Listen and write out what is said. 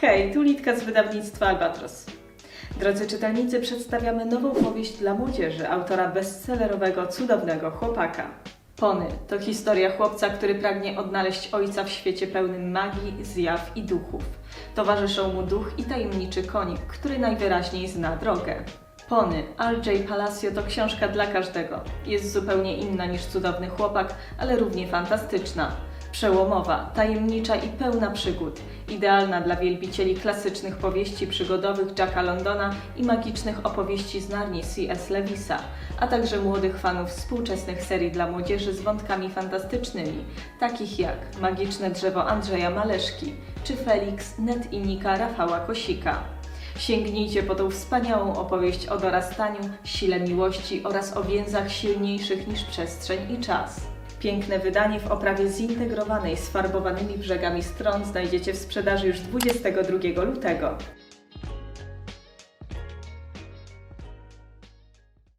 Hej, tu Litka z wydawnictwa Albatros. Drodzy czytelnicy, przedstawiamy nową powieść dla młodzieży autora bestsellerowego Cudownego Chłopaka. Pony to historia chłopca, który pragnie odnaleźć ojca w świecie pełnym magii, zjaw i duchów. Towarzyszą mu duch i tajemniczy konik, który najwyraźniej zna drogę. Pony RJ Palacio to książka dla każdego. Jest zupełnie inna niż Cudowny Chłopak, ale równie fantastyczna. Przełomowa, tajemnicza i pełna przygód. Idealna dla wielbicieli klasycznych powieści przygodowych Jacka Londona i magicznych opowieści z Narni C.S. Lewisa, a także młodych fanów współczesnych serii dla młodzieży z wątkami fantastycznymi, takich jak Magiczne drzewo Andrzeja Maleszki czy Felix, Net i Nika Rafała Kosika. Sięgnijcie po tą wspaniałą opowieść o dorastaniu, sile miłości oraz o więzach silniejszych niż przestrzeń i czas. Piękne wydanie w oprawie zintegrowanej z farbowanymi brzegami stron znajdziecie w sprzedaży już 22 lutego.